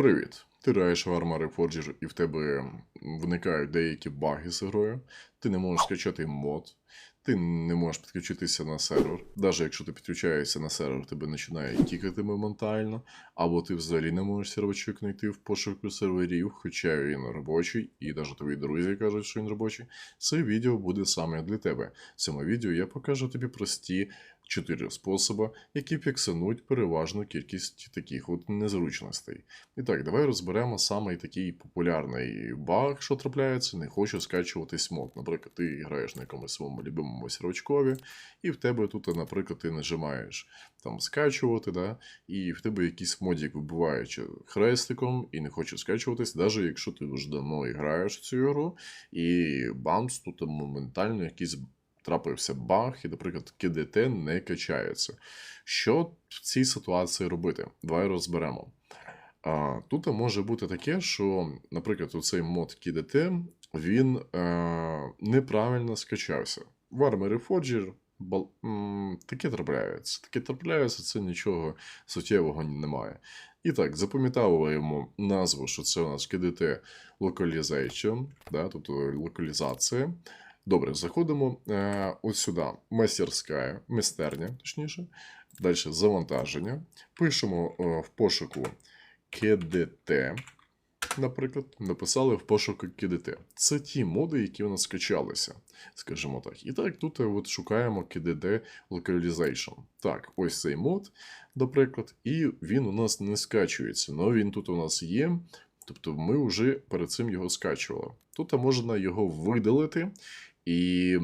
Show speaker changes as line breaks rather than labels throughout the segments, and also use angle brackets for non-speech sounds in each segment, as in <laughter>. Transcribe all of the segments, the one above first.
Привіт! Ти граєш в Arma Reforger і в тебе виникають деякі баги з грою. Ти не можеш скачати мод, ти не можеш підключитися на сервер. Навіть якщо ти підключаєшся на сервер, тебе починає тікати моментально, або ти взагалі не можеш сервачок знайти в пошуку серверів, хоча він робочий, і навіть твої друзі кажуть, що він робочий. Це відео буде саме для тебе. В цьому відео я покажу тобі прості чотири способи, які фіксануть переважну кількість таких от незручностей. І так, давай розберемо саме такий популярний баг, що трапляється, не хочу скачуватись мод. Наприклад, ти граєш на якомусь своєму любимому сірочкові, і в тебе тут, наприклад, ти нажимаєш там скачувати, да, і в тебе якийсь модік вибиває хрестиком і не хоче скачуватись, навіть якщо ти вже давно граєш в цю гру, і бамс, тут моментально якийсь трапився баг, і, наприклад, КДТ не качається. Що в цій ситуації робити? Давай розберемо. А, тут може бути таке, що, наприклад, оцей мод КДТ він е, неправильно скачався. В Armory бал, таке трапляється. Таке трапляється, це нічого суттєвого немає. І так, запам'ятовуємо назву, що це у нас KDT Localization, да, тобто локалізація. Добре, заходимо е, ось сюди. Мастерська, майстерня, точніше. Далі завантаження. Пишемо е, в пошуку KDT. Наприклад, написали в пошуку KDT. Це ті моди, які у нас скачалися, скажімо так. І так, тут е, от шукаємо KDT Localization. Так, ось цей мод, наприклад, і він у нас не скачується. але він тут у нас є. Тобто ми вже перед цим його скачували. Тут можна його видалити і,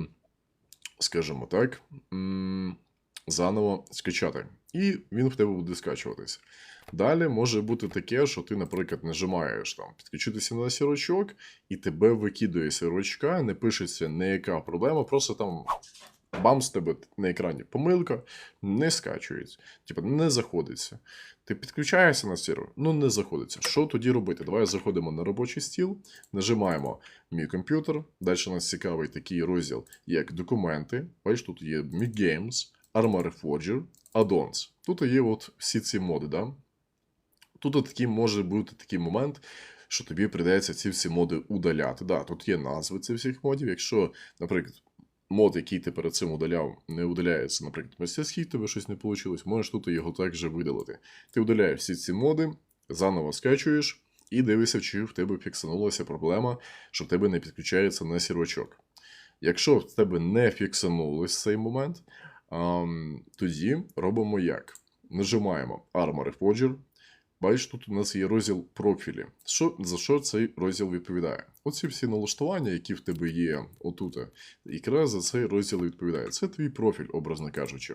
скажімо так, заново скачати. І він в тебе буде скачуватися. Далі може бути таке, що ти, наприклад, нажимаєш там підключитися на сірочок, і тебе викидує сірочка, не пишеться ніяка проблема, просто там бам з тебе на екрані помилка, не скачується, типу не заходиться. Ти підключаєшся на сервер, ну не заходиться. Що тоді робити? Давай заходимо на робочий стіл, нажимаємо Мій комп'ютер. Далі нас цікавий такий розділ, як документи. Бачиш, тут є Mi Games, Armory Forger, Addons. Тут є от всі ці моди, да? Тут такий може бути такий момент, що тобі прийдеться ці всі моди удаляти. Да, тут є назви цих всіх модів. Якщо, наприклад, мод, який ти перед цим удаляв, не удаляється, наприклад, мастерський, тебе щось не вийшло, можеш тут його також видалити. Ти удаляєш всі ці моди, заново скачуєш і дивишся, чи в тебе фіксанулася проблема, що в тебе не підключається на сірочок. Якщо в тебе не фіксанулось цей момент, тоді робимо як? Нажимаємо Armory Forger. Бачиш, тут у нас є розділ профілі. Що, за що цей розділ відповідає? Оці всі налаштування, які в тебе є отут, якраз за цей розділ відповідає. Це твій профіль, образно кажучи.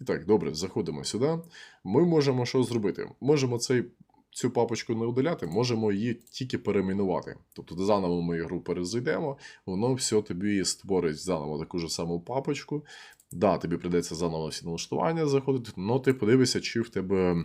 І так, добре, заходимо сюди. Ми можемо що зробити? Можемо цей, цю папочку не удаляти, можемо її тільки перейменувати. Тобто заново ми ігру перезайдемо, воно все тобі створить заново таку ж саму папочку. Да, тобі прийдеться заново всі налаштування заходити, але ти подивишся, чи в тебе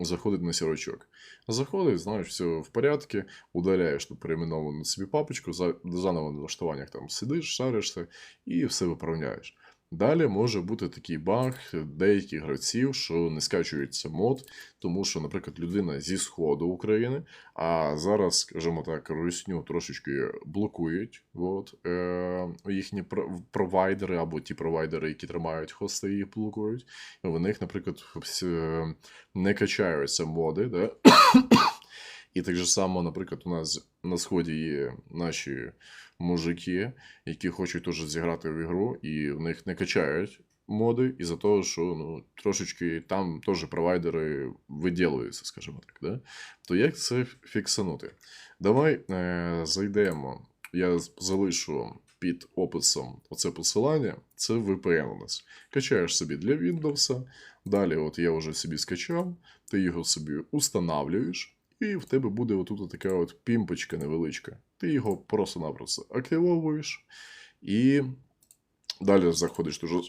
заходить на сірочок. Заходить, знаєш, все в порядку, удаляєш ту перейменовану собі папочку, за, заново на налаштуваннях там сидиш, шаришся і все виправляєш. Далі може бути такий баг деяких гравців, що не скачується мод, тому що, наприклад, людина зі сходу України, а зараз, скажімо так, русню трошечки блокують от, е, їхні провайдери або ті провайдери, які тримають хости, їх блокують. В них, наприклад, не качаються моди. Да? І так же само, наприклад, у нас на сході є наші мужики, які хочуть теж зіграти в ігру, і в них не качають моди, із-за того, що ну, трошечки там теж провайдери виділуються, скажімо так. Да? То як це фіксанути? Давай е, зайдемо. Я залишу під описом оце посилання. Це VPN у нас. Качаєш собі для Windows. Далі, от я вже собі скачав, ти його собі устанавлюєш. І в тебе буде отут така от пімпочка невеличка. Ти його просто-напросто активовуєш. І далі заходиш дуже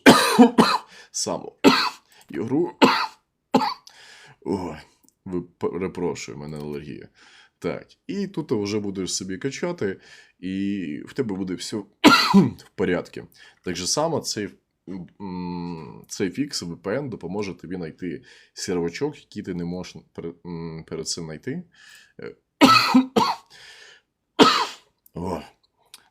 <coughs> саму <coughs> ігру. <coughs> Ой, ви перепрошую, мене алергія. Так, і тут ти вже будеш собі качати, і в тебе буде все в порядку. Так же само цей цей фікс VPN допоможе тобі знайти сервачок, який ти не можеш перед, цим знайти. Е, <coughs> О.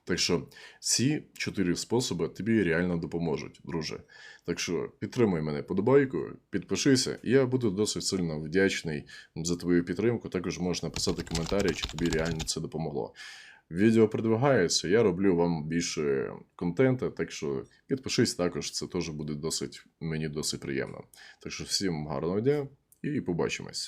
Так що ці чотири способи тобі реально допоможуть, друже. Так що підтримуй мене подобайкою, підпишися, і я буду досить сильно вдячний за твою підтримку. Також можеш написати коментарі, чи тобі реально це допомогло. Відео продвигається, я роблю вам більше контенту, так що підпишись також, це теж буде досить мені досить приємно. Так що всім гарного дня і побачимось.